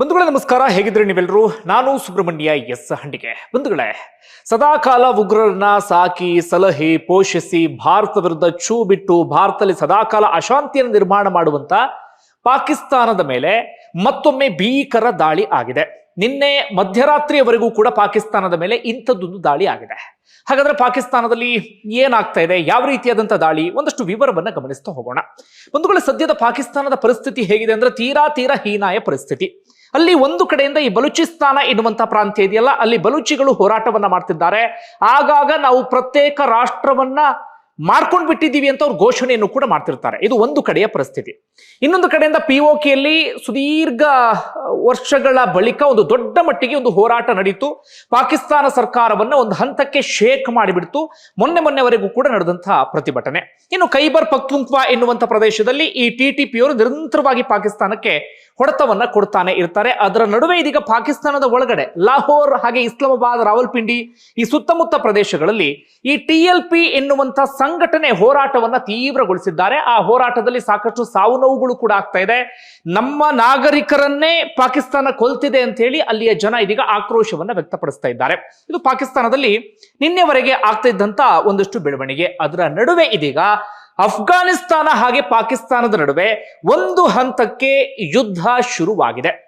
ಬಂಧುಗಳೇ, ನಮಸ್ಕಾರ. ಹೇಗಿದ್ರೆ ನೀವೆಲ್ಲರೂ? ನಾನು ಸುಬ್ರಹ್ಮಣ್ಯ ಎಸ್ ಹಂಡಿಗೆ. ಬಂಧುಗಳೇ, ಸದಾಕಾಲ ಉಗ್ರರನ್ನ ಸಾಕಿ, ಸಲಹೆ ಪೋಷಿಸಿ ಭಾರತ ವಿರುದ್ಧ ಚೂ ಬಿಟ್ಟು ಭಾರತದಲ್ಲಿ ಸದಾಕಾಲ ಅಶಾಂತಿಯನ್ನು ನಿರ್ಮಾಣ ಮಾಡುವಂತ ಪಾಕಿಸ್ತಾನದ ಮೇಲೆ ಮತ್ತೊಮ್ಮೆ ಭೀಕರ ದಾಳಿ ಆಗಿದೆ. ನಿನ್ನೆ ಮಧ್ಯರಾತ್ರಿಯವರೆಗೂ ಕೂಡ ಪಾಕಿಸ್ತಾನದ ಮೇಲೆ ಇಂಥದ್ದೊಂದು ದಾಳಿ ಆಗಿದೆ. ಹಾಗಾದ್ರೆ ಪಾಕಿಸ್ತಾನದಲ್ಲಿ ಏನಾಗ್ತಾ ಇದೆ? ಯಾವ ರೀತಿಯಾದಂಥ ದಾಳಿ? ಒಂದಷ್ಟು ವಿವರವನ್ನ ಗಮನಿಸ್ತಾ ಹೋಗೋಣ. ಬಂಧುಗಳ, ಸದ್ಯದ ಪಾಕಿಸ್ತಾನದ ಪರಿಸ್ಥಿತಿ ಹೇಗಿದೆ ಅಂದ್ರೆ ತೀರಾ ತೀರಾ ಹೀನಾಯ ಪರಿಸ್ಥಿತಿ. ಅಲ್ಲಿ ಒಂದು ಕಡೆಯಿಂದ ಈ ಬಲೂಚಿಸ್ತಾನ ಎನ್ನುವಂತ ಪ್ರಾಂತ್ಯ ಇದೆಯಲ್ಲ, ಅಲ್ಲಿ ಬಲೂಚಿಗಳು ಹೋರಾಟವನ್ನ ಮಾಡ್ತಿದ್ದಾರೆ. ಆಗಾಗ ನಾವು ಪ್ರತ್ಯೇಕ ರಾಷ್ಟ್ರವನ್ನ ಮಾಡ್ಕೊಂಡು ಬಿಟ್ಟಿದ್ದೀವಿ ಅಂತ ಅವ್ರು ಘೋಷಣೆಯನ್ನು ಕೂಡ ಮಾಡ್ತಿರ್ತಾರೆ. ಇದು ಒಂದು ಕಡೆಯ ಪರಿಸ್ಥಿತಿ. ಇನ್ನೊಂದು ಕಡೆಯಿಂದ ಪಿ ಒ ಕೆಯಲ್ಲಿ ಸುದೀರ್ಘ ವರ್ಷಗಳ ಬಳಿಕ ಒಂದು ದೊಡ್ಡ ಮಟ್ಟಿಗೆ ಒಂದು ಹೋರಾಟ ನಡೀತು. ಪಾಕಿಸ್ತಾನ ಸರ್ಕಾರವನ್ನ ಒಂದು ಹಂತಕ್ಕೆ ಶೇಕ್ ಮಾಡಿಬಿಡ್ತು. ಮೊನ್ನೆ ಮೊನ್ನೆವರೆಗೂ ಕೂಡ ನಡೆದಂತಹ ಪ್ರತಿಭಟನೆ. ಇನ್ನು ಖೈಬರ್ ಪಕ್ತುಂಕ್ವಾ ಎನ್ನುವಂಥ ಪ್ರದೇಶದಲ್ಲಿ ಈ ಟಿ ಟಿ ಪಿಯವರು ನಿರಂತರವಾಗಿ ಪಾಕಿಸ್ತಾನಕ್ಕೆ ಹೊಡೆತವನ್ನ ಕೊಡ್ತಾನೆ ಇರ್ತಾರೆ. ಅದರ ನಡುವೆ ಇದೀಗ ಪಾಕಿಸ್ತಾನದ ಒಳಗಡೆ ಲಾಹೋರ್ ಹಾಗೆ ಇಸ್ಲಾಮಾಬಾದ್, ರಾವಲ್ಪಿಂಡಿ ಈ ಸುತ್ತಮುತ್ತ ಪ್ರದೇಶಗಳಲ್ಲಿ ಈ ಟಿ ಎಲ್ ಪಿ ಎನ್ನುವಂತ ಸಂಘಟನೆ ಹೋರಾಟವನ್ನ ತೀವ್ರಗೊಳಿಸಿದ್ದಾರೆ. ಆ ಹೋರಾಟದಲ್ಲಿ ಸಾಕಷ್ಟು ಸಾವು ನೋವುಗಳು ಕೂಡ ಆಗ್ತಾ ಇದೆ. ನಮ್ಮ ನಾಗರಿಕರನ್ನೇ ಪಾಕಿಸ್ತಾನ ಕೊಲ್ತಿದೆ ಅಂತ ಹೇಳಿ ಅಲ್ಲಿಯ ಜನ ಇದೀಗ ಆಕ್ರೋಶವನ್ನ ವ್ಯಕ್ತಪಡಿಸ್ತಾ ಇದ್ದಾರೆ. ಇದು ಪಾಕಿಸ್ತಾನದಲ್ಲಿ ನಿನ್ನೆವರೆಗೆ ಆಗ್ತಾ ಇದ್ದಂತ ಒಂದಷ್ಟು ಬೆಳವಣಿಗೆ. ಅದರ ನಡುವೆ ಇದೀಗ ಅಫ್ಘಾನಿಸ್ತಾನ ಹಾಗೆ ಪಾಕಿಸ್ತಾನದ ನಡುವೆ ಒಂದು ಹಂತಕ್ಕೆ ಯುದ್ಧ ಶುರುವಾಗಿದೆ.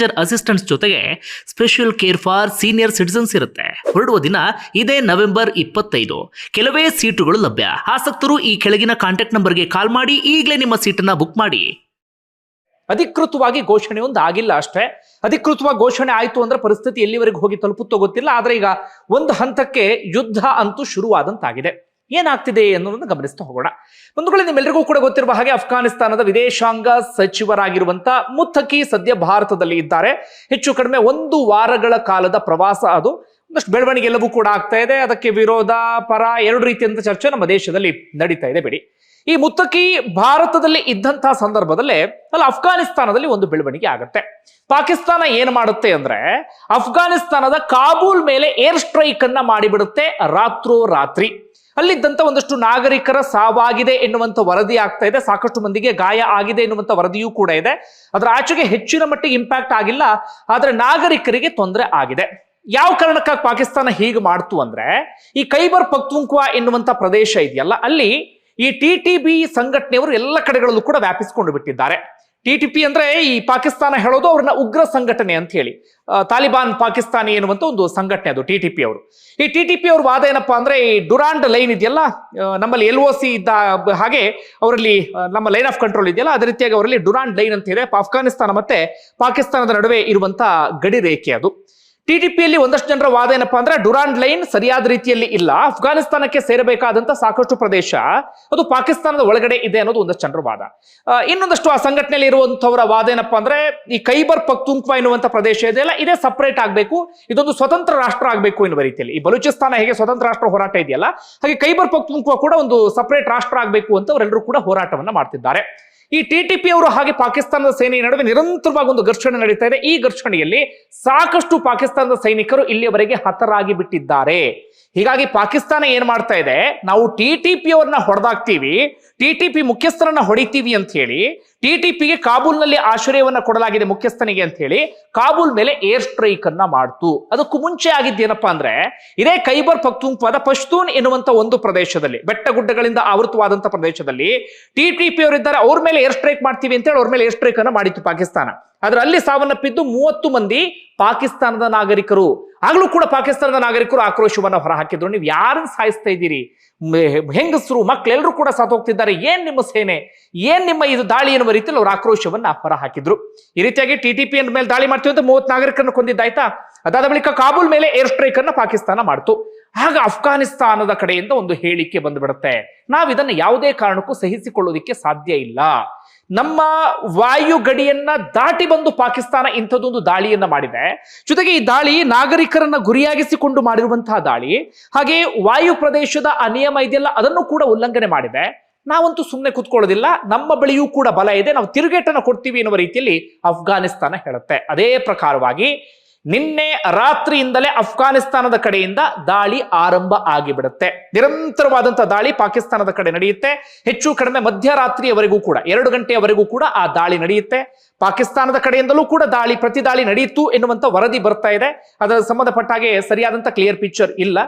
manager assistants ಜೊತೆಗೆ special care for senior citizens ಇರುತ್ತೆ. ಹೊರಡುವ ದಿನ ಇದೇ ನವೆಂಬರ್ ಇಪ್ಪತ್ತೈದು. ಕೆಲವೇ ಸೀಟುಗಳು ಲಭ್ಯ. ಆಸಕ್ತರು ಈ ಕೆಳಗಿನ ಕಾಂಟ್ಯಾಕ್ಟ್ ನಂಬರ್ಗೆ ಕಾಲ್ ಮಾಡಿ ಈಗಲೇ ನಿಮ್ಮ ಸೀಟನ್ನ ಬುಕ್ ಮಾಡಿ. ಅಧಿಕೃತವಾಗಿ ಘೋಷಣೆ ಒಂದು ಆಗಿಲ್ಲ ಅಷ್ಟೇ. ಅಧಿಕೃತವಾಗಿ ಘೋಷಣೆ ಆಯ್ತು ಅಂದ್ರೆ ಪರಿಸ್ಥಿತಿ ಎಲ್ಲಿವರೆಗೆ ಹೋಗಿ ತಲುಪುತ್ತೋ ಗೊತ್ತಿಲ್ಲ. ಆದ್ರೆ ಈಗ ಒಂದು ಹಂತಕ್ಕೆ ಯುದ್ಧ ಅಂತೂ ಶುರುವಾದಂತಾಗಿದೆ. ಏನಾಗ್ತಿದೆ ಅನ್ನೋದನ್ನು ಗಮನಿಸ್ತಾ ಹೋಗೋಣ. ಬಂಧುಗಳೇ ನಿಮ್ಮೆಲ್ಲರಿಗೂ ಕೂಡ ಗೊತ್ತಿರುವ ಹಾಗೆ ಅಫ್ಘಾನಿಸ್ತಾನದ ವಿದೇಶಾಂಗ ಸಚಿವರಾಗಿರುವಂತ ಮುತ್ತಕಿ ಸದ್ಯ ಭಾರತದಲ್ಲಿ ಇದ್ದಾರೆ. ಹೆಚ್ಚು ಕಡಿಮೆ ಒಂದು ವಾರಗಳ ಕಾಲದ ಪ್ರವಾಸ ಅದು. ಒಂದಷ್ಟು ಬೆಳವಣಿಗೆ ಎಲ್ಲವೂ ಕೂಡ ಆಗ್ತಾ ಇದೆ. ಅದಕ್ಕೆ ವಿರೋಧ, ಪರ ಎರಡು ರೀತಿಯಂತ ಚರ್ಚೆ ನಮ್ಮ ದೇಶದಲ್ಲಿ ನಡೀತಾ ಇದೆ ಬಿಡಿ. ಈ ಮುತ್ತಕಿ ಭಾರತದಲ್ಲಿ ಇದ್ದಂತಹ ಸಂದರ್ಭದಲ್ಲೇ ಅಲ್ಲ ಅಫ್ಘಾನಿಸ್ತಾನದಲ್ಲಿ ಒಂದು ಬೆಳವಣಿಗೆ ಆಗುತ್ತೆ. ಪಾಕಿಸ್ತಾನ ಏನ್ ಮಾಡುತ್ತೆ ಅಂದ್ರೆ ಅಫ್ಘಾನಿಸ್ತಾನದ ಕಾಬೂಲ್ ಮೇಲೆ ಏರ್ ಸ್ಟ್ರೈಕ್ ಅನ್ನ ಮಾಡಿಬಿಡುತ್ತೆ ರಾತ್ರೋ. ರಾತ್ರಿ ಅಲ್ಲಿದ್ದಂತ ಒಂದಷ್ಟು ನಾಗರಿಕರ ಸಾವಾಗಿದೆ ಎನ್ನುವಂತ ವರದಿ ಆಗ್ತಾ ಇದೆ. ಸಾಕಷ್ಟು ಮಂದಿಗೆ ಗಾಯ ಆಗಿದೆ ಎನ್ನುವಂತ ವರದಿಯೂ ಕೂಡ ಇದೆ. ಅದರ ಆಚೆಗೆ ಹೆಚ್ಚಿನ ಮಟ್ಟಿಗೆ ಇಂಪ್ಯಾಕ್ಟ್ ಆಗಿಲ್ಲ. ಆದ್ರೆ ನಾಗರಿಕರಿಗೆ ತೊಂದರೆ ಆಗಿದೆ. ಯಾವ ಕಾರಣಕ್ಕಾಗಿ ಪಾಕಿಸ್ತಾನ ಹೀಗೆ ಮಾಡ್ತು ಅಂದ್ರೆ, ಈ ಕೈಬರ್ ಪಕ್ತುಂಕ್ವಾ ಎನ್ನುವಂತ ಪ್ರದೇಶ ಇದೆಯಲ್ಲ, ಅಲ್ಲಿ ಈ ಟಿ ಟಿ ಬಿ ಸಂಘಟನೆಯವರು ಎಲ್ಲ ಕಡೆಗಳಲ್ಲೂ ಕೂಡ ವ್ಯಾಪಿಸಿಕೊಂಡು ಬಿಟ್ಟಿದ್ದಾರೆ. ಟಿ ಟಿ ಪಿ ಅಂದ್ರೆ ಈ ಪಾಕಿಸ್ತಾನ ಹೇಳೋದು ಅವ್ರನ್ನ ಉಗ್ರ ಸಂಘಟನೆ ಅಂತ ಹೇಳಿ. ತಾಲಿಬಾನ್ ಪಾಕಿಸ್ತಾನಿ ಎನ್ನುವಂತ ಒಂದು ಸಂಘಟನೆ ಅದು ಟಿ ಟಿ ಪಿ ಅವರು. ಈ ಟಿ ಟಿ ಪಿ ಅವ್ರ ವಾದ ಏನಪ್ಪಾ ಅಂದ್ರೆ ಈ ಡುರಾಂಡ್ ಲೈನ್ ಇದೆಯಲ್ಲ ನಮ್ಮಲ್ಲಿ ಎಲ್ ಒ ಸಿ ಇದ್ದ ಹಾಗೆ ಅವರಲ್ಲಿ ನಮ್ಮ ಲೈನ್ ಆಫ್ ಕಂಟ್ರೋಲ್ ಇದೆಯಲ್ಲ, ಅದೇ ರೀತಿಯಾಗಿ ಅವರಲ್ಲಿ ಡುರಾಂಡ್ ಲೈನ್ ಅಂತ ಇದೆ. ಅಫ್ಘಾನಿಸ್ತಾನ ಮತ್ತೆ ಪಾಕಿಸ್ತಾನದ ನಡುವೆ ಇರುವಂತ ಗಡಿ ರೇಖೆ ಅದು. ಟಿ ಟಿ ಪಿಯಲ್ಲಿ ಒಂದಷ್ಟು ಜನರ ವಾದ ಏನಪ್ಪಾ ಅಂದ್ರೆ ಡುರಾಂಡ್ ಲೈನ್ ಸರಿಯಾದ ರೀತಿಯಲ್ಲಿ ಇಲ್ಲ. ಅಫ್ಘಾನಿಸ್ತಾನಕ್ಕೆ ಸೇರಬೇಕಾದಂತ ಸಾಕಷ್ಟು ಪ್ರದೇಶ ಅದು ಪಾಕಿಸ್ತಾನದ ಒಳಗಡೆ ಇದೆ ಅನ್ನೋದು ಒಂದಷ್ಟು ಜನರ ವಾದ. ಇನ್ನೊಂದಷ್ಟು ಆ ಸಂಘಟನೆಯಲ್ಲಿ ಇರುವಂತವರ ವಾದ ಏನಪ್ಪಾ ಅಂದ್ರೆ ಈ ಕೈಬರ್ ಪಕ್ತುಂಕ್ವಾ ಎನ್ನುವಂತ ಪ್ರದೇಶ ಇದೆಯಲ್ಲ ಇದೇ ಸಪರೇಟ್ ಆಗಬೇಕು. ಇದೊಂದು ಸ್ವತಂತ್ರ ರಾಷ್ಟ್ರ ಆಗಬೇಕು ಎನ್ನುವ ರೀತಿಯಲ್ಲಿ. ಈ ಬಲೂಚಿಸ್ತಾನ ಹೇಗೆ ಸ್ವತಂತ್ರ ರಾಷ್ಟ್ರ ಹೋರಾಟ ಇದೆಯಲ್ಲ, ಹಾಗೆ ಕೈಬರ್ ಪಕ್ತುಂಕ್ವಾ ಕೂಡ ಒಂದು ಸಪರೇಟ್ ರಾಷ್ಟ್ರ ಆಗಬೇಕು ಅಂತ ಅವರೆಲ್ಲರೂ ಕೂಡ ಹೋರಾಟವನ್ನ ಮಾಡ್ತಿದ್ದಾರೆ. ಈ ಟಿ ಟಿ ಪಿ ಅವರು ಹಾಗೆ ಪಾಕಿಸ್ತಾನದ ಸೇನೆಯ ನಡುವೆ ನಿರಂತರವಾಗಿ ಒಂದು ಘರ್ಷಣೆ ನಡೀತಾ ಇದೆ. ಈ ಘರ್ಷಣೆಯಲ್ಲಿ ಸಾಕಷ್ಟು ಪಾಕಿಸ್ತಾನದ ಸೈನಿಕರು ಇಲ್ಲಿಯವರೆಗೆ ಹತರಾಗಿ ಬಿಟ್ಟಿದ್ದಾರೆ ಹೀಗಾಗಿ ಪಾಕಿಸ್ತಾನ ಏನ್ ಮಾಡ್ತಾ ಇದೆ? ನಾವು ಟಿ ಟಿ ಪಿ ಅವ್ರನ್ನ ಹೊಡೆದಾಕ್ತೀವಿ. ಟಿ ಟಿ ಪಿ ಮುಖ್ಯಸ್ಥರನ್ನ ಹೊಡಿತೀವಿ ಅಂತ ಹೇಳಿ ಟಿ ಟಿ ಪಿಗೆ ಕಾಬೂಲ್ನಲ್ಲಿ ಆಶ್ರಯವನ್ನ ಕೊಡಲಾಗಿದೆ ಮುಖ್ಯಸ್ಥನಿಗೆ ಅಂತ ಹೇಳಿ ಕಾಬೂಲ್ ಮೇಲೆ ಏರ್ ಸ್ಟ್ರೈಕ್ ಅನ್ನ ಮಾಡ್ತು. ಅದಕ್ಕೂ ಮುಂಚೆ ಆಗಿದ್ದೇನಪ್ಪಾ ಅಂದ್ರೆ ಇದೇ ಖೈಬರ್ ಪದ ಪಶ್ತೂನ್ ಎನ್ನುವಂತ ಒಂದು ಪ್ರದೇಶದಲ್ಲಿ ಬೆಟ್ಟ ಗುಡ್ಡಗಳಿಂದ ಆವೃತವಾದಂತ ಪ್ರದೇಶದಲ್ಲಿ ಟಿಟಿಪಿ ಅವರಿದ್ದಾರೆ ಅವ್ರ ಮೇಲೆ ಏರ್ ಸ್ಟ್ರೈಕ್ ಮಾಡ್ತೀವಿ ಅಂತ ಹೇಳಿ ಅವ್ರ ಮೇಲೆ ಏರ್ ಸ್ಟ್ರೈಕ್ ಅನ್ನ ಮಾಡಿತ್ತು ಪಾಕಿಸ್ತಾನ. ಆದ್ರೆ ಅಲ್ಲಿ ಸಾವನ್ನಪ್ಪಿದ್ದು ಮೂವತ್ತು ಮಂದಿ ಪಾಕಿಸ್ತಾನದ ನಾಗರಿಕರು. ಆಗ್ಲೂ ಕೂಡ ಪಾಕಿಸ್ತಾನದ ನಾಗರಿಕರು ಆಕ್ರೋಶವನ್ನ ಹೊರಹಾಕಿದ್ರು. ನೀವು ಯಾರನ್ನ ಸಾಯಿಸ್ತಾ ಇದ್ದೀರಿ? ಹೆಂಗಸರು ಮಕ್ಕಳೆಲ್ಲರೂ ಕೂಡ ಸತ್ತೋಗ್ತಿದ್ದಾರೆ ಏನ್ ನಿಮ್ಮ ಸೇನೆ? ಏನ್ ನಿಮ್ಮ ಇದು ದಾಳಿ ಎನ್ನುವ ರೀತಿಯಲ್ಲಿ ಅವರು ಆಕ್ರೋಶವನ್ನ ಹೊರಹಾಕಿದ್ರು. ಈ ರೀತಿಯಾಗಿ ಟಿ ಟಿ ಪಿ ಮೇಲೆ ದಾಳಿ ಮಾಡ್ತೀವಿ ಅಂತ ಮೂವತ್ತು ನಾಗರಿಕರನ್ನು ಕೊಂದಿದ್ದಾಯ್ತಾ? ಅದಾದ ಬಳಿಕ ಕಾಬೂಲ್ ಮೇಲೆ ಏರ್ ಸ್ಟ್ರೈಕ್ ಅನ್ನ ಪಾಕಿಸ್ತಾನ ಮಾಡ್ತು. ಆಗ ಅಫ್ಘಾನಿಸ್ತಾನದ ಕಡೆಯಿಂದ ಒಂದು ಹೇಳಿಕೆ ಬಂದ್ಬಿಡುತ್ತೆ. ನಾವು ಇದನ್ನ ಯಾವುದೇ ಕಾರಣಕ್ಕೂ ಸಹಿಸಿಕೊಳ್ಳೋದಿಕ್ಕೆ ಸಾಧ್ಯ ಇಲ್ಲ. ನಮ್ಮ ವಾಯು ಗಡಿಯನ್ನ ದಾಟಿ ಬಂದು ಪಾಕಿಸ್ತಾನ ಇಂಥದ್ದೊಂದು ದಾಳಿಯನ್ನ ಮಾಡಿದೆ. ಜೊತೆಗೆ ಈ ದಾಳಿ ನಾಗರಿಕರನ್ನ ಗುರಿಯಾಗಿಸಿಕೊಂಡು ಮಾಡಿರುವಂತಹ ದಾಳಿ, ಹಾಗೆ ವಾಯು ಪ್ರದೇಶದ ಅನಿಯಮ ನಿಯಮ ಇದೆಯಲ್ಲ ಅದನ್ನು ಕೂಡ ಉಲ್ಲಂಘನೆ ಮಾಡಿದೆ. ನಾವಂತೂ ಸುಮ್ಮನೆ ಕುತ್ಕೊಳ್ಳೋದಿಲ್ಲ, ನಮ್ಮ ಬಳಿಯೂ ಕೂಡ ಬಲ ಇದೆ, ನಾವು ತಿರುಗೇಟನ್ನು ಕೊಡ್ತೀವಿ ಎನ್ನುವ ರೀತಿಯಲ್ಲಿ ಅಫ್ಘಾನಿಸ್ತಾನ ಹೇಳುತ್ತೆ. ಅದೇ ಪ್ರಕಾರವಾಗಿ ನಿನ್ನೆ ರಾತ್ರಿಯಿಂದಲೇ ಅಫ್ಘಾನಿಸ್ತಾನದ ಕಡೆಯಿಂದ ದಾಳಿ ಆರಂಭ ಆಗಿಬಿಡುತ್ತೆ. ನಿರಂತರವಾದಂತಹ ದಾಳಿ ಪಾಕಿಸ್ತಾನದ ಕಡೆ ನಡೆಯುತ್ತೆ. ಹೆಚ್ಚು ಕಡಿಮೆ ಮಧ್ಯರಾತ್ರಿಯವರೆಗೂ ಕೂಡ, ಎರಡು ಗಂಟೆಯವರೆಗೂ ಕೂಡ ಆ ದಾಳಿ ನಡೆಯುತ್ತೆ. ಪಾಕಿಸ್ತಾನದ ಕಡೆಯಿಂದಲೂ ಕೂಡ ದಾಳಿ, ಪ್ರತಿ ದಾಳಿ ನಡೆಯಿತು ಎನ್ನುವಂತ ವರದಿ ಬರ್ತಾ ಇದೆ. ಅದರ ಸಂಬಂಧಪಟ್ಟ ಹಾಗೆ ಸರಿಯಾದಂತ ಕ್ಲಿಯರ್ ಪಿಕ್ಚರ್ ಇಲ್ಲ.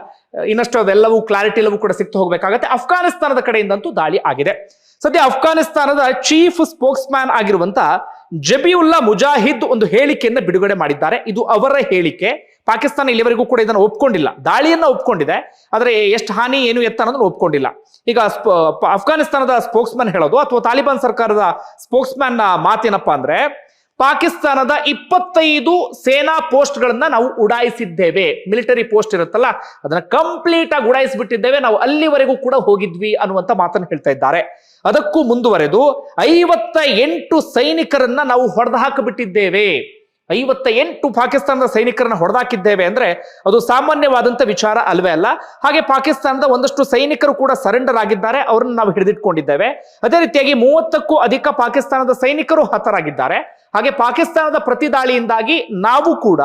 ಇನ್ನಷ್ಟು ಅದೆಲ್ಲವೂ ಕ್ಲಾರಿಟಿ ಎಲ್ಲವೂ ಕೂಡ ಸಿಕ್ತು ಹೋಗಬೇಕಾಗತ್ತೆ. ಅಫ್ಘಾನಿಸ್ತಾನದ ಕಡೆಯಿಂದಂತೂ ದಾಳಿ ಆಗಿದೆ. ಸದ್ಯ ಅಫ್ಘಾನಿಸ್ತಾನದ ಚೀಫ್ ಸ್ಪೋಕ್ಸ್ ಮ್ಯಾನ್ ಆಗಿರುವಂತ ಜಬಿಯುಲ್ಲಾ ಮುಜಾಹಿದ್ ಒಂದು ಹೇಳಿಕೆಯನ್ನ ಬಿಡುಗಡೆ ಮಾಡಿದ್ದಾರೆ. ಇದು ಅವರ ಹೇಳಿಕೆ. ಪಾಕಿಸ್ತಾನ ಇಲ್ಲಿವರೆಗೂ ಕೂಡ ಇದನ್ನು ಒಪ್ಕೊಂಡಿಲ್ಲ. ದಾಳಿಯನ್ನ ಒಪ್ಕೊಂಡಿದೆ. ಆದ್ರೆ ಎಷ್ಟು ಹಾನಿ, ಏನು ಎತ್ತ ಅನ್ನೋದನ್ನು ಒಪ್ಕೊಂಡಿಲ್ಲ. ಈಗ ಅಫ್ಘಾನಿಸ್ತಾನದ ಸ್ಪೋಕ್ಸ್ ಮ್ಯಾನ್ ಹೇಳೋದು ಅಥವಾ ತಾಲಿಬಾನ್ ಸರ್ಕಾರದ ಸ್ಪೋಕ್ಸ್ ಮ್ಯಾನ್ ಮಾತೇನಪ್ಪ ಅಂದ್ರೆ ಪಾಕಿಸ್ತಾನದ ಇಪ್ಪತ್ತೈದು ಸೇನಾ ಪೋಸ್ಟ್ ಗಳನ್ನ ನಾವು ಉಡಾಯಿಸಿದ್ದೇವೆ. ಮಿಲಿಟರಿ ಪೋಸ್ಟ್ ಇರುತ್ತಲ್ಲ, ಅದನ್ನ ಕಂಪ್ಲೀಟ್ ಆಗಿ ಉಡಾಯಿಸಿಬಿಟ್ಟಿದ್ದೇವೆ. ನಾವು ಅಲ್ಲಿವರೆಗೂ ಕೂಡ ಹೋಗಿದ್ವಿ ಅನ್ನುವಂತ ಮಾತನ್ನು ಹೇಳ್ತಾ ಇದ್ದಾರೆ. ಅದಕ್ಕೂ ಮುಂದುವರೆದು ಐವತ್ತ ಎಂಟು ಸೈನಿಕರನ್ನ ನಾವು ಹೊಡೆದು ಹಾಕಿಬಿಟ್ಟಿದ್ದೇವೆ ಐವತ್ತ ಎಂಟು ಪಾಕಿಸ್ತಾನದ ಸೈನಿಕರನ್ನ ಹೊಡೆದಾಕಿದ್ದೇವೆ ಅಂದ್ರೆ ಅದು ಸಾಮಾನ್ಯವಾದಂತ ವಿಚಾರ ಅಲ್ವೇ ಅಲ್ಲ. ಹಾಗೆ ಪಾಕಿಸ್ತಾನದ ಒಂದಷ್ಟು ಸೈನಿಕರು ಕೂಡ ಸರೆಂಡರ್ ಆಗಿದ್ದಾರೆ, ಅವರನ್ನು ನಾವು ಹಿಡಿದಿಟ್ಕೊಂಡಿದ್ದೇವೆ. ಅದೇ ರೀತಿಯಾಗಿ ಮೂವತ್ತಕ್ಕೂ ಅಧಿಕ ಪಾಕಿಸ್ತಾನದ ಸೈನಿಕರು ಹತರಾಗಿದ್ದಾರೆ. ಹಾಗೆ ಪಾಕಿಸ್ತಾನದ ಪ್ರತಿ ದಾಳಿಯಿಂದಾಗಿ ನಾವು ಕೂಡ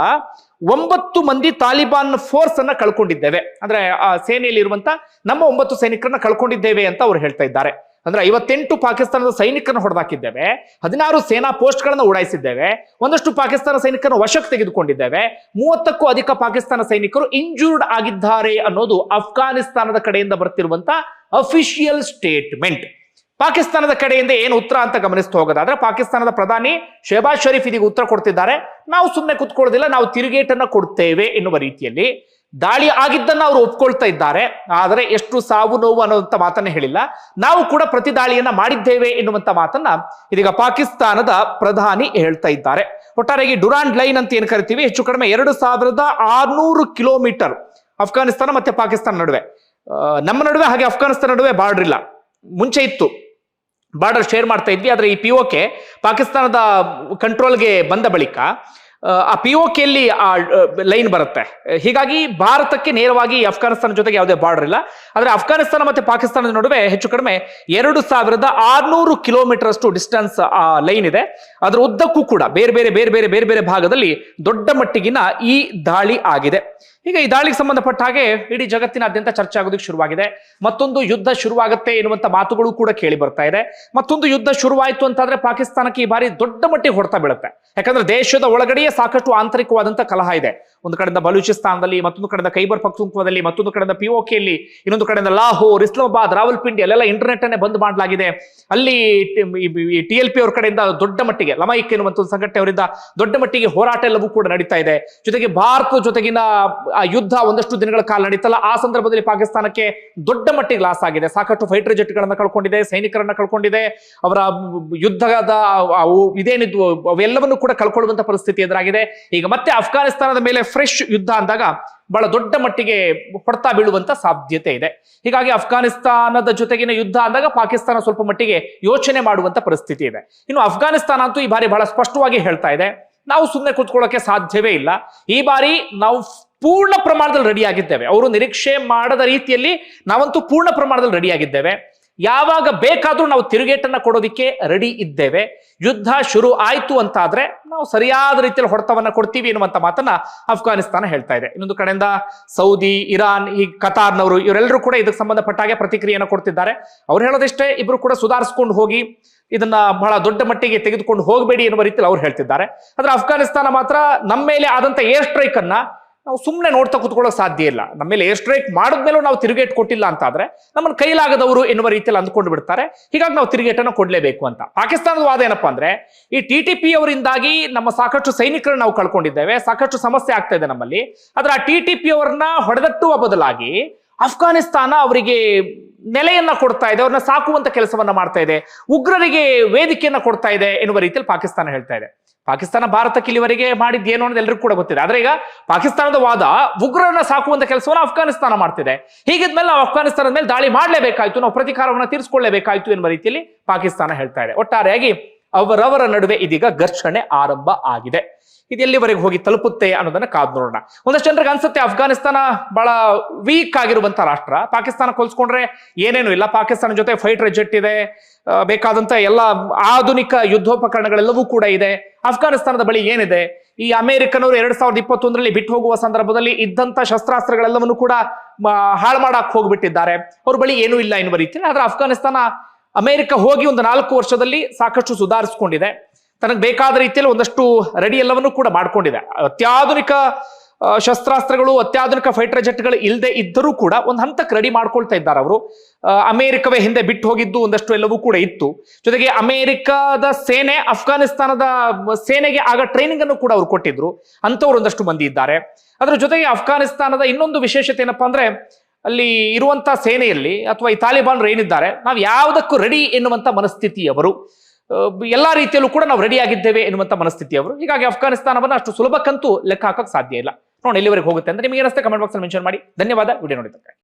ಒಂಬತ್ತು ಮಂದಿ ತಾಲಿಬಾನ್ ಫೋರ್ಸ್ ಅನ್ನ ಕಳ್ಕೊಂಡಿದ್ದೇವೆ. ಅಂದ್ರೆ, ಆ ಸೇನೆಯಲ್ಲಿ ಇರುವಂತ ನಮ್ಮ ಒಂಬತ್ತು ಸೈನಿಕರನ್ನ ಕಳ್ಕೊಂಡಿದ್ದೇವೆ ಅಂತ ಅವ್ರು ಹೇಳ್ತಾ ಇದ್ದಾರೆ. ಅಂದ್ರೆ ಐವತ್ತೆಂಟು ಪಾಕಿಸ್ತಾನದ ಸೈನಿಕರನ್ನ ಹೊಡೆದಾಕಿದ್ದೇವೆ, ಹದಿನಾರು ಸೇನಾ ಪೋಸ್ಟ್ಗಳನ್ನು ಉಡಾಯಿಸಿದ್ದೇವೆ, ಒಂದಷ್ಟು ಪಾಕಿಸ್ತಾನ ಸೈನಿಕರನ್ನ ವಶಕ್ಕೆ ತೆಗೆದುಕೊಂಡಿದ್ದೇವೆ, ಮೂವತ್ತಕ್ಕೂ ಅಧಿಕ ಪಾಕಿಸ್ತಾನ ಸೈನಿಕರು ಇಂಜೂರ್ಡ್ ಆಗಿದ್ದಾರೆ ಅನ್ನೋದು ಅಫ್ಘಾನಿಸ್ತಾನದ ಕಡೆಯಿಂದ ಬರ್ತಿರುವಂತ ಅಫಿಷಿಯಲ್ ಸ್ಟೇಟ್ಮೆಂಟ್ ಪಾಕಿಸ್ತಾನದ ಕಡೆಯಿಂದ ಏನು ಉತ್ತರ ಅಂತ ಗಮನಿಸ್ತಾ ಹೋಗೋದಾದ್ರೆ, ಪಾಕಿಸ್ತಾನದ ಪ್ರಧಾನಿ ಶೆಹಬಾಜ್ ಶರೀಫ್ ಇದೀಗ ಉತ್ತರ ಕೊಡ್ತಿದ್ದಾರೆ. ನಾವು ಸುಮ್ಮನೆ ಕುತ್ಕೊಳ್ಳೋದಿಲ್ಲ, ನಾವು ತಿರುಗೇಟನ್ನ ಕೊಡ್ತೇವೆ ಎನ್ನುವ ರೀತಿಯಲ್ಲಿ ದಾಳಿ ಆಗಿದ್ದನ್ನ ಅವರು ಒಪ್ಕೊಳ್ತಾ ಇದ್ದಾರೆ. ಆದರೆ ಎಷ್ಟು ಸಾವು ನೋವು ಅನ್ನೋಂಥ ಮಾತನ್ನ ಹೇಳಿಲ್ಲ. ನಾವು ಕೂಡ ಪ್ರತಿ ದಾಳಿಯನ್ನ ಮಾಡಿದ್ದೇವೆ ಎನ್ನುವಂತ ಮಾತನ್ನ ಇದೀಗ ಪಾಕಿಸ್ತಾನದ ಪ್ರಧಾನಿ ಹೇಳ್ತಾ ಇದ್ದಾರೆ. ಒಟ್ಟಾರೆಯಾಗಿ ಡುರಾಂಡ್ ಲೈನ್ ಅಂತ ಏನು ಕರಿತೀವಿ? ಹೆಚ್ಚು ಕಡಿಮೆ ಎರಡು ಸಾವಿರದ ಆರ್ನೂರು ಕಿಲೋಮೀಟರ್ ಅಫ್ಘಾನಿಸ್ತಾನ ಮತ್ತೆ ಪಾಕಿಸ್ತಾನ ನಡುವೆ. ನಮ್ಮ ನಡುವೆ ಹಾಗೆ ಅಫ್ಘಾನಿಸ್ತಾನ ನಡುವೆ ಬಾರ್ಡರ್ ಇಲ್ಲ. ಮುಂಚೆ ಇತ್ತು. ಬಾರ್ಡರ್ ಶೇರ್ ಮಾಡ್ತಾ ಇದ್ವಿ ಆದ್ರೆ ಈ ಪಿ ಕೆ ಪಾಕಿಸ್ತಾನದ ಕಂಟ್ರೋಲ್ಗೆ ಬಂದ ಬಳಿಕ ಆ, ಪಿ ಪಿ ಕೆಯಲ್ಲಿ ಆ ಲೈನ್ ಬರುತ್ತೆ. ಹೀಗಾಗಿ ಭಾರತಕ್ಕೆ ನೇರವಾಗಿ ಅಫ್ಘಾನಿಸ್ತಾನ ಜೊತೆಗೆ ಯಾವುದೇ ಬಾರ್ಡರ್ ಇಲ್ಲ. ಆದ್ರೆ ಅಫ್ಘಾನಿಸ್ತಾನ ಮತ್ತೆ ಪಾಕಿಸ್ತಾನದ ನಡುವೆ ಹೆಚ್ಚು ಕಡಿಮೆ ಎರಡು ಸಾವಿರದ ಆರ್ನೂರು ಕಿಲೋಮೀಟರ್ ಅಷ್ಟು ಡಿಸ್ಟೆನ್ಸ್ ಆ ಲೈನ್ ಇದೆ. ಅದರ ಉದ್ದಕ್ಕೂ ಕೂಡ ಬೇರೆ ಬೇರೆ ಬೇರೆ ಬೇರೆ ಬೇರೆ ಬೇರೆ ಭಾಗದಲ್ಲಿ ದೊಡ್ಡ ಮಟ್ಟಿಗಿನ ಈ ದಾಳಿ ಆಗಿದೆ. ಈಗ ಈ ದಾಳಿಗೆ ಸಂಬಂಧಪಟ್ಟ ಹಾಗೆ ಇಡೀ ಜಗತ್ತಿನಾದ್ಯಂತ ಚರ್ಚೆ ಆಗೋದಕ್ಕೆ ಶುರುವಾಗಿದೆ. ಮತ್ತೊಂದು ಯುದ್ಧ ಶುರುವಾಗುತ್ತೆ ಎನ್ನುವಂತ ಮಾತುಗಳು ಕೂಡ ಕೇಳಿ ಬರ್ತಾ ಇದೆ. ಮತ್ತೊಂದು ಯುದ್ಧ ಶುರುವಾಯಿತು ಅಂತಾದ್ರೆ ಪಾಕಿಸ್ತಾನಕ್ಕೆ ಈ ಬಾರಿ ದೊಡ್ಡ ಮಟ್ಟಿಗೆ ಹೊಡ್ತಾ ಬೀಳುತ್ತೆ. ಯಾಕಂದ್ರೆ ದೇಶದ ಒಳಗಡೆಯೇ ಸಾಕಷ್ಟು ಆಂತರಿಕವಾದಂತ ಕಲಹ ಇದೆ. ಒಂದು ಕಡೆಯಿಂದ ಬಲೂಚಿಸ್ತಾನದಲ್ಲಿ, ಮತ್ತೊಂದು ಕಡೆಯಿಂದ ಕೈಬರ್ ಪಖ್ತೂನ್ಖಾದಲ್ಲಿ ಮತ್ತೊಂದು ಕಡೆಯಿಂದ ಪಿಒಕೆಯಲ್ಲಿ ಇನ್ನೊಂದು ಕಡೆಯಿಂದ ಲಾಹೋರ್, ಇಸ್ಲಾಮಾಬಾದ್, ರಾವಲ್ಪಿಂಡಿ, ಅಲ್ಲೆಲ್ಲ ಇಂಟರ್ನೆಟ್ ಅನ್ನೇ ಬಂದ್ ಮಾಡಲಾಗಿದೆ. ಅಲ್ಲಿ ಟಿ ಎಲ್ ಪಿ ಅವ್ರ ಕಡೆಯಿಂದ ದೊಡ್ಡ ಮಟ್ಟಿಗೆ ಲಮೈಕ್ ಎನ್ನುವಂತ ಸಂಘಟನೆ ಅವರಿಂದ ದೊಡ್ಡ ಮಟ್ಟಿಗೆ ಹೋರಾಟ ಎಲ್ಲವೂ ಕೂಡ ನಡೀತಾ ಇದೆ. ಜೊತೆಗೆ ಭಾರತದ ಜೊತೆಗಿನ ಯುದ್ಧ ಒಂದಷ್ಟು ದಿನಗಳ ಕಾಲ ನಡೀತಲ್ಲ, ಆ ಸಂದರ್ಭದಲ್ಲಿ ಪಾಕಿಸ್ತಾನಕ್ಕೆ ದೊಡ್ಡ ಮಟ್ಟಿಗೆ ಲಾಸ್ ಆಗಿದೆ. ಸಾಕಷ್ಟು ಫೈಟರ್ ಜೆಟ್ಗಳನ್ನು ಕಳ್ಕೊಂಡಿದೆ, ಸೈನಿಕರನ್ನ ಕಳ್ಕೊಂಡಿದೆ. ಅವರ ಯುದ್ಧದ ಇದೇನಿದ್ವು, ಅವೆಲ್ಲವನ್ನು ಕೂಡ ಕಳ್ಕೊಳ್ಳುವಂತ ಪರಿಸ್ಥಿತಿ ಎದುರಾಗಿದೆ. ಈಗ ಮತ್ತೆ ಅಫ್ಘಾನಿಸ್ತಾನದ ಮೇಲೆ ಫ್ರೆಶ್ ಯುದ್ಧ ಅಂದಾಗ ಬಹಳ ದೊಡ್ಡ ಮಟ್ಟಿಗೆ ಹೊಡ್ತಾ ಬೀಳುವಂತ ಸಾಧ್ಯತೆ ಇದೆ. ಹೀಗಾಗಿ ಅಫ್ಘಾನಿಸ್ತಾನದ ಜೊತೆಗಿನ ಯುದ್ಧ ಅಂದಾಗ ಪಾಕಿಸ್ತಾನ ಸ್ವಲ್ಪ ಮಟ್ಟಿಗೆ ಯೋಚನೆ ಮಾಡುವಂತ ಪರಿಸ್ಥಿತಿ ಇದೆ. ಇನ್ನು ಅಫ್ಘಾನಿಸ್ತಾನ ಅಂತೂ ಈ ಬಾರಿ ಬಹಳ ಸ್ಪಷ್ಟವಾಗಿ ಹೇಳ್ತಾ ಇದೆ. ನಾವು ಸುಮ್ಮನೆ ಕೂತ್ಕೊಳ್ಳೋಕೆ ಸಾಧ್ಯವೇ ಇಲ್ಲ. ಈ ಬಾರಿ ನಾವು ಪೂರ್ಣ ಪ್ರಮಾಣದಲ್ಲಿ ರೆಡಿ ಆಗಿದ್ದೇವೆ. ಅವರು ನಿರೀಕ್ಷೆ ಮಾಡದ ರೀತಿಯಲ್ಲಿ ನಾವಂತೂ ಪೂರ್ಣ ಪ್ರಮಾಣದಲ್ಲಿ ರೆಡಿ ಆಗಿದ್ದೇವೆ. ಯಾವಾಗ ಬೇಕಾದರೂ ನಾವು ತಿರುಗೇಟನ್ನು ಕೊಡೋದಿಕ್ಕೆ ರೆಡಿ ಇದ್ದೇವೆ. ಯುದ್ಧ ಶುರು ಆಯಿತು ಅಂತಾದ್ರೆ ನಾವು ಸರಿಯಾದ ರೀತಿಯಲ್ಲಿ ಹೊಡೆತವನ್ನು ಕೊಡ್ತೀವಿ ಎನ್ನುವಂತ ಮಾತನ್ನ ಅಫ್ಘಾನಿಸ್ತಾನ ಹೇಳ್ತಾ ಇದೆ. ಇನ್ನೊಂದು ಕಡೆಯಿಂದ ಸೌದಿ, ಇರಾನ್, ಈ ಕತಾರ್ನವರು ಇವರೆಲ್ಲರೂ ಕೂಡ ಇದಕ್ಕೆ ಸಂಬಂಧಪಟ್ಟ ಹಾಗೆ ಪ್ರತಿಕ್ರಿಯೆಯನ್ನು ಕೊಡ್ತಿದ್ದಾರೆ. ಅವ್ರು ಹೇಳೋದಿಷ್ಟೇ ಇಬ್ಬರು ಕೂಡ ಸುಧಾರಿಸ್ಕೊಂಡು ಹೋಗಿ ಇದನ್ನ ಬಹಳ ದೊಡ್ಡ ಮಟ್ಟಿಗೆ ತೆಗೆದುಕೊಂಡು ಹೋಗಬೇಡಿ ಎನ್ನುವ ರೀತಿಯಲ್ಲಿ ಅವ್ರು ಹೇಳ್ತಿದ್ದಾರೆ. ಆದ್ರೆ ಅಫ್ಘಾನಿಸ್ತಾನ ಮಾತ್ರ ನಮ್ಮ ಮೇಲೆ ಆದಂತ ಏರ್ ಸ್ಟ್ರೈಕ್ ಅನ್ನ ನಾವು ಸುಮ್ಮನೆ ನೋಡ್ತಾ ಕುತ್ಕೊಳ್ಳೋಕೆ ಸಾಧ್ಯ ಇಲ್ಲ. ನಮ್ಮ ಮೇಲೆ ಏರ್ ಸ್ಟ್ರೈಕ್ ಮಾಡಿದ್ಮೇಲೂ ನಾವು ತಿರುಗೇಟ್ ಕೊಟ್ಟಿಲ್ಲ ಅಂತ ಆದ್ರೆ ನಮ್ಮನ್ನ ಕೈಲಾಗದವರು ಎನ್ನುವ ರೀತಿಯಲ್ಲಿ ಅಂದ್ಕೊಂಡು ಬಿಡ್ತಾರೆ. ಹೀಗಾಗಿ ನಾವು ತಿರುಗೇಟನ್ನು ಕೊಡಲೇಬೇಕು ಅಂತ. ಪಾಕಿಸ್ತಾನದ ವಾದ ಏನಪ್ಪಾ ಅಂದ್ರೆ, ಈ ಟಿ ಟಿ ಪಿ ಅವರಿಂದಾಗಿ ನಮ್ಮ ಸಾಕಷ್ಟು ಸೈನಿಕರನ್ನು ನಾವು ಕಳ್ಕೊಂಡಿದ್ದೇವೆ. ಸಾಕಷ್ಟು ಸಮಸ್ಯೆ ಆಗ್ತಾ ಇದೆ ನಮ್ಮಲ್ಲಿ. ಆದ್ರೆ ಆ ಟಿ ಟಿ ಪಿ ಅವರನ್ನ ಹೊಡೆದಟ್ಟುವ ಬದಲಾಗಿ ಅಫ್ಘಾನಿಸ್ತಾನ ಅವರಿಗೆ ನೆಲೆಯನ್ನ ಕೊಡ್ತಾ ಇದೆ, ಅವ್ರನ್ನ ಸಾಕುವಂತ ಕೆಲಸವನ್ನ ಮಾಡ್ತಾ ಇದೆ, ಉಗ್ರರಿಗೆ ವೇದಿಕೆಯನ್ನ ಕೊಡ್ತಾ ಇದೆ ಎನ್ನುವ ರೀತಿಯಲ್ಲಿ ಪಾಕಿಸ್ತಾನ ಹೇಳ್ತಾ ಇದೆ. ಪಾಕಿಸ್ತಾನ ಭಾರತಕ್ಕೆ ಇಲ್ಲಿವರೆಗೆ ಮಾಡಿದ್ದು ಏನು ಅನ್ನೋದು ಎಲ್ಲರಿಗೂ ಕೂಡ ಗೊತ್ತಿದೆ. ಆದ್ರೆ ಈಗ ಪಾಕಿಸ್ತಾನದ ವಾದ ಉಗ್ರರನ್ನ ಸಾಕುವಂತ ಕೆಲಸವನ್ನ ಅಫ್ಘಾನಿಸ್ತಾನ ಮಾಡ್ತಿದೆ. ಹೀಗಿದ್ಮೇಲೆ ನಾವು ಅಫ್ಘಾನಿಸ್ತಾನದ ಮೇಲೆ ದಾಳಿ ಮಾಡಲೇಬೇಕಾಯ್ತು, ನಾವು ಪ್ರತಿಕಾರವನ್ನ ತೀರಿಸಿಕೊಳ್ಳಲೇಬೇಕಾಯ್ತು ಎನ್ನುವ ರೀತಿಯಲ್ಲಿ ಪಾಕಿಸ್ತಾನ ಹೇಳ್ತಾ ಇದೆ. ಒಟ್ಟಾರೆಯಾಗಿ ಅವರವರ ನಡುವೆ ಇದೀಗ ಘರ್ಷಣೆ ಆರಂಭ ಆಗಿದೆ. ಇದು ಎಲ್ಲಿವರೆಗೆ ಹೋಗಿ ತಲುಪುತ್ತೆ ಅನ್ನೋದನ್ನ ಕಾದ್ ನೋಡೋಣ. ಒಂದಷ್ಟು ಜನರಿಗೆ ಅನ್ಸುತ್ತೆ ಅಫ್ಘಾನಿಸ್ತಾನ ಬಹಳ ವೀಕ್ ಆಗಿರುವಂತಹ ರಾಷ್ಟ್ರ. ಪಾಕಿಸ್ತಾನ ಕೊಲ್ಸ್ಕೊಂಡ್ರೆ ಏನೇನು ಇಲ್ಲ. ಪಾಕಿಸ್ತಾನ ಜೊತೆ ಫೈಟರ್ ಜೆಟ್ ಇದೆ. ಬೇಕಾದಂತ ಎಲ್ಲ ಆಧುನಿಕ ಯುದ್ಧೋಪಕರಣಗಳೆಲ್ಲವೂ ಕೂಡ ಇದೆ. ಅಫ್ಘಾನಿಸ್ತಾನದ ಬಳಿ ಏನಿದೆ? ಈ ಅಮೆರಿಕನವರು ಎರಡ್ ಸಾವಿರದ ಇಪ್ಪತ್ತೊಂದರಲ್ಲಿ ಬಿಟ್ಟು ಹೋಗುವ ಸಂದರ್ಭದಲ್ಲಿ ಇದ್ದಂತ ಶಸ್ತ್ರಾಸ್ತ್ರಗಳೆಲ್ಲವನ್ನು ಕೂಡ ಹಾಳು ಮಾಡಕ್ ಹೋಗ್ಬಿಟ್ಟಿದ್ದಾರೆ. ಅವ್ರ ಬಳಿ ಏನೂ ಇಲ್ಲ ಎನ್ನುವ ರೀತಿಯಲ್ಲಿ. ಆದ್ರೆ ಅಫ್ಘಾನಿಸ್ತಾನ ಅಮೆರಿಕ ಹೋಗಿ ಒಂದು ನಾಲ್ಕು ವರ್ಷದಲ್ಲಿ ಸಾಕಷ್ಟು ಸುಧಾರಿಸಿಕೊಂಡಿದೆ. ತನಗೆ ಬೇಕಾದ ರೀತಿಯಲ್ಲಿ ಒಂದಷ್ಟು ರೆಡಿ ಎಲ್ಲವನ್ನು ಕೂಡ ಮಾಡಿಕೊಂಡಿದೆ. ಅತ್ಯಾಧುನಿಕ ಶಸ್ತ್ರಾಸ್ತ್ರಗಳು ಅತ್ಯಾಧುನಿಕ ಫೈಟರ್ ಜೆಟ್ಗಳು ಇಲ್ಲದೆ ಇದ್ದರೂ ಕೂಡ ಒಂದು ಹಂತಕ್ಕೆ ರೆಡಿ ಮಾಡ್ಕೊಳ್ತಾ ಇದ್ದಾರೆ ಅವರು. ಅಮೆರಿಕವೇ ಹಿಂದೆ ಬಿಟ್ಟು ಹೋಗಿದ್ದು ಒಂದಷ್ಟು ಎಲ್ಲವೂ ಕೂಡ ಇತ್ತು. ಜೊತೆಗೆ ಅಮೆರಿಕದ ಸೇನೆ ಅಫ್ಘಾನಿಸ್ತಾನದ ಸೇನೆಗೆ ಆಗ ಟ್ರೈನಿಂಗ್ ಅನ್ನು ಕೂಡ ಅವರು ಕೊಟ್ಟಿದ್ರು. ಅಂಥವ್ರು ಒಂದಷ್ಟು ಮಂದಿ ಇದ್ದಾರೆ. ಅದರ ಜೊತೆಗೆ ಅಫ್ಘಾನಿಸ್ತಾನದ ಇನ್ನೊಂದು ವಿಶೇಷತೆ ಏನಪ್ಪಾ ಅಂದ್ರೆ ಅಲ್ಲಿ ಇರುವಂತಹ ಸೇನೆಯಲ್ಲಿ ಅಥವಾ ಈ ತಾಲಿಬಾನ್ರು ಏನಿದ್ದಾರೆ ನಾವು ಯಾವುದಕ್ಕೂ ರೆಡಿ ಎನ್ನುವಂತ ಮನಸ್ಥಿತಿಯವರು. ಅಹ್, ಎಲ್ಲಾ ರೀತಿಯಲ್ಲೂ ಕೂಡ ನಾವು ರೆಡಿ ಆಗಿದ್ದೇವೆ ಮನಸ್ಥಿತಿ ಅವರು ಹೀಗಾಗಿ ಅಫ್ಘಾನಿಸ್ತಾನವನ್ನು ಅಷ್ಟು ಸುಲಭಕ್ಕಂತೂ ಲೆಕ್ಕ ಹಾಕಕ್ಕೆ ಸಾಧ್ಯ ಇಲ್ಲ. ನೋಡಿ ಎಲ್ಲಿವರೆಗೆ ಹೋಗುತ್ತೆ ಅಂತ ನಿಮಗೆ ಏನಷ್ಟೇ ಕಮೆಂಟ್ ಬಾಕ್ಸ್ ಮೆನ್ಷನ್ ಮಾಡಿ. ಧನ್ಯವಾದ. ವಿಡಿಯೋ ನೋಡಿದ್ದಕ್ಕೆ